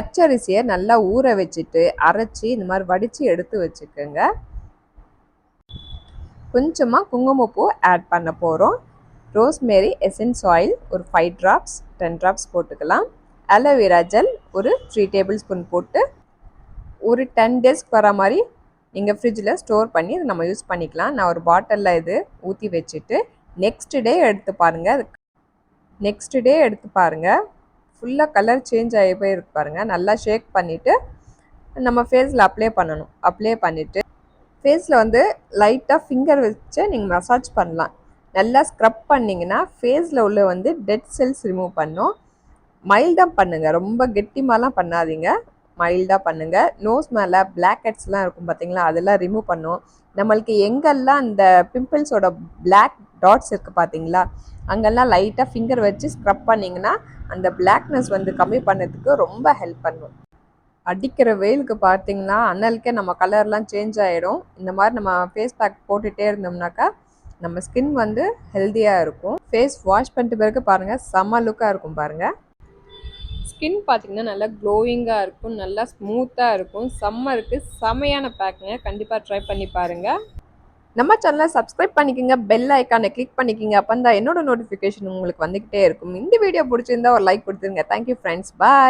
பச்சரிசியை நல்லா ஊற வச்சுட்டு அரைச்சி இந்த மாதிரி வடித்து எடுத்து வச்சுக்கோங்க. கொஞ்சமாக குங்குமப்பூ ஆட் பண்ண போகிறோம் ரோஸ்மேரி எசன்ஸ் ஆயில் ஒரு ஃபைவ் ட்ராப்ஸ் டென் ட்ராப்ஸ் போட்டுக்கலாம். அலோவேரா ஜெல் ஒரு த்ரீ டேபிள் ஸ்பூன் போட்டு ஒரு டென் டேஸ்க்கு வர மாதிரி நீங்கள் ஃப்ரிட்ஜில் ஸ்டோர் பண்ணி இதை நம்ம யூஸ் பண்ணிக்கலாம். நான் ஒரு பாட்டிலில் இது ஊற்றி வச்சுட்டு நெக்ஸ்ட் டே எடுத்து பாருங்கள் நெக்ஸ்ட் டே எடுத்து பாருங்கள் ஃபுல்லாக கலர் சேஞ்ச் ஆகி போய் பாருங்கள் நல்லா ஷேக் பண்ணிவிட்டு நம்ம ஃபேஸில் அப்ளை பண்ணணும். அப்ளை பண்ணிவிட்டு ஃபேஸில் வந்து லைட்டாக ஃபிங்கர் வச்சு நீங்கள் மசாஜ் பண்ணலாம். நல்லா ஸ்க்ரப் பண்ணிங்கன்னா ஃபேஸில் உள்ள வந்து டெட் செல்ஸ் ரிமூவ் பண்ணும். மைல்டாக பண்ணுங்கள் ரொம்ப கெட்டிமாலாம் பண்ணாதீங்க. மைல்டாக பண்ணுங்கள் நோஸ் மேலே பிளாக் ஹெட்ஸ்லாம் இருக்கும் பார்த்தீங்களா அதெல்லாம் ரிமூவ் பண்ணும். நம்மளுக்கு எங்கெல்லாம் அந்த பிம்பிள்ஸோட பிளாக் டாட்ஸ் இருக்குது பார்த்தீங்களா அங்கெல்லாம் லைட்டாக ஃபிங்கர் வச்சு ஸ்க்ரப் பண்ணிங்கன்னா அந்த பிளாக்னஸ் வந்து கம்மி பண்ணதுக்கு ரொம்ப ஹெல்ப் பண்ணும். அடிக்கிற வெயிலுக்கு பார்த்தீங்கன்னா அனலுக்கே நம்ம கலர்லாம் சேஞ்ச் ஆகிடும் இந்த மாதிரி நம்ம ஃபேஸ் பேக் போட்டுகிட்டே இருந்தோம்னாக்கா நம்ம ஸ்கின் வந்து ஹெல்த்தியாக இருக்கும். ஃபேஸ் வாஷ் பண்ணிட்டு பிறகு பாருங்கள் செம்ம லுக்காக இருக்கும் பாருங்கள் ஸ்கின் பார்த்தீங்கன்னா நல்லா க்ளோயிங்காக இருக்கும் நல்லா ஸ்மூத்தாக இருக்கும். செம்மருக்கு செமையான பேக்குங்க கண்டிப்பாக ட்ரை பண்ணி பாருங்கள் நம்ம சேனலை சப்ஸ்கிரைப் பண்ணிக்கோங்க பெல் ஐக்கானை கிளிக் பண்ணிக்கோங்க. அப்போ தான் என்னோட நோட்டிஃபிகேஷன் உங்களுக்கு வந்துக்கிட்டே இருக்கும். இந்த வீடியோ பிடிச்சிருந்தா ஒரு லைக் கொடுத்துருங்க. Thank you friends bye